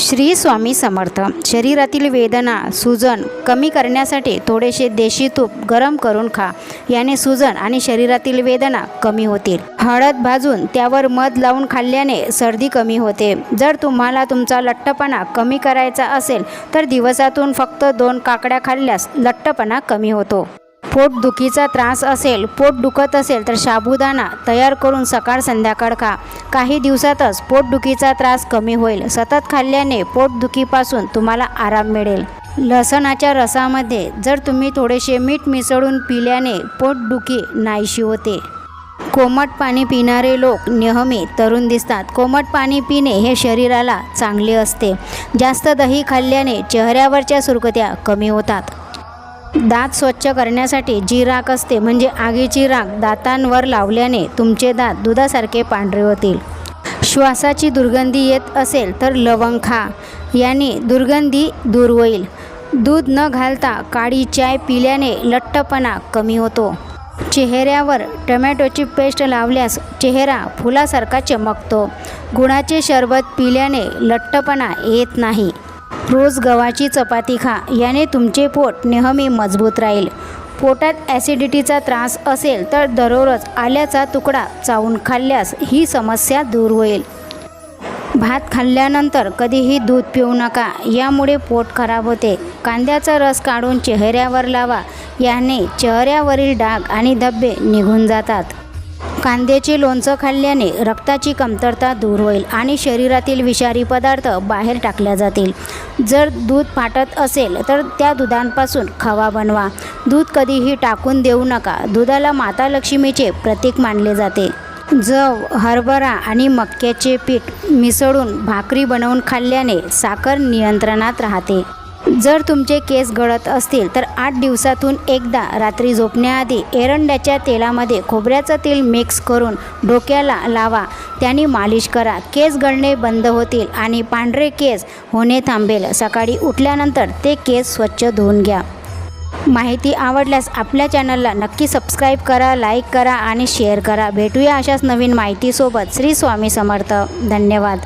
श्री स्वामी समर्थ. शरीरातील वेदना सुजन कमी करण्यासाठी थोडेसे देशी तूप गरम करून खा. याने सुजन आणि शरीरातील वेदना कमी होतील. हळद भाजून त्यावर मध लावून खाल्ल्याने सर्दी कमी होते. जर तुम्हाला तुमचा लठ्ठपणा कमी करायचा असेल तर दिवसातून फक्त दोन काकड्या खाल्ल्यास लठ्ठपणा कमी होतो. पोटदुखीचा त्रास असेल पोट दुखत असेल तर साबुदाणा तयार करून सकाळ संध्याकाळ खा. काही दिवसातच पोटदुखीचा त्रास कमी होईल. सतत खाल्ल्याने पोटदुखीपासून तुम्हाला आराम मिळेल. लसणाच्या रसामध्ये जर तुम्ही थोडेसे मीठ मिसळून पिल्याने पोटदुखी नाहीशी होते. कोमट पाणी पिणारे लोक नेहमी तरुण दिसतात. कोमट पाणी पिणे हे शरीराला चांगले असते. जास्त दही खाल्ल्याने चेहऱ्यावरच्या सुरकुत्या कमी होतात. दात स्वच्छ करण्यासाठी जी राख असते म्हणजे आगीची राख दातांवर लावल्याने तुमचे दात दुधासारखे पांढरे होतील. श्वासाची दुर्गंधी येत असेल तर लवंग खा. याने दुर्गंधी दूर होईल. दूध न घालता काळी चाय पिल्याने लठ्ठपणा कमी होतो. चेहऱ्यावर टमॅटोची पेस्ट लावल्यास चेहरा फुलासारखा चमकतो. गुळाचे शरबत पिल्याने लठ्ठपणा येत नाही. रोज गव्हाची चपाती खा याने तुमचे पोट नेहमी मजबूत राहील. पोटात ॲसिडिटीचा त्रास असेल तर दररोज आल्याचा तुकडा चावून खाल्ल्यास ही समस्या दूर होईल. भात खाल्ल्यानंतर कधीही दूध पिऊ नका यामुळे पोट खराब होते. कांद्याचा रस काढून चेहऱ्यावर लावा याने चेहऱ्यावरील डाग आणि धब्बे निघून जातात. कांद्याचे लोणचं खाल्ल्याने रक्ताची कमतरता दूर होईल आणि शरीरातील विषारी पदार्थ बाहेर टाकल्या जातील. जर दूध फाटत असेल तर त्या दुधांपासून खवा बनवा. दूध कधीही टाकून देऊ नका. दुधाला माता लक्ष्मीचे प्रतीक मानले जाते. जव हरभरा आणि मक्याचे पीठ मिसळून भाकरी बनवून खाल्ल्याने साखर नियंत्रणात राहते. जर तुमचे केस गळत असतील तर आठ दिवसातून एकदा रात्री झोपण्याआधी एरंड्याच्या तेलामध्ये खोबऱ्याचं तेल मिक्स करून डोक्याला लावा. त्याने मालिश करा. केस गळणे बंद होतील आणि पांढरे केस होणे थांबेल. सकाळी उठल्यानंतर ते केस स्वच्छ धुवून घ्या. माहिती आवडल्यास आपल्या चॅनलला नक्की सबस्क्राईब करा लाईक करा आणि शेअर करा. भेटूया अशाच नवीन माहितीसोबत. श्री स्वामी समर्थ. धन्यवाद.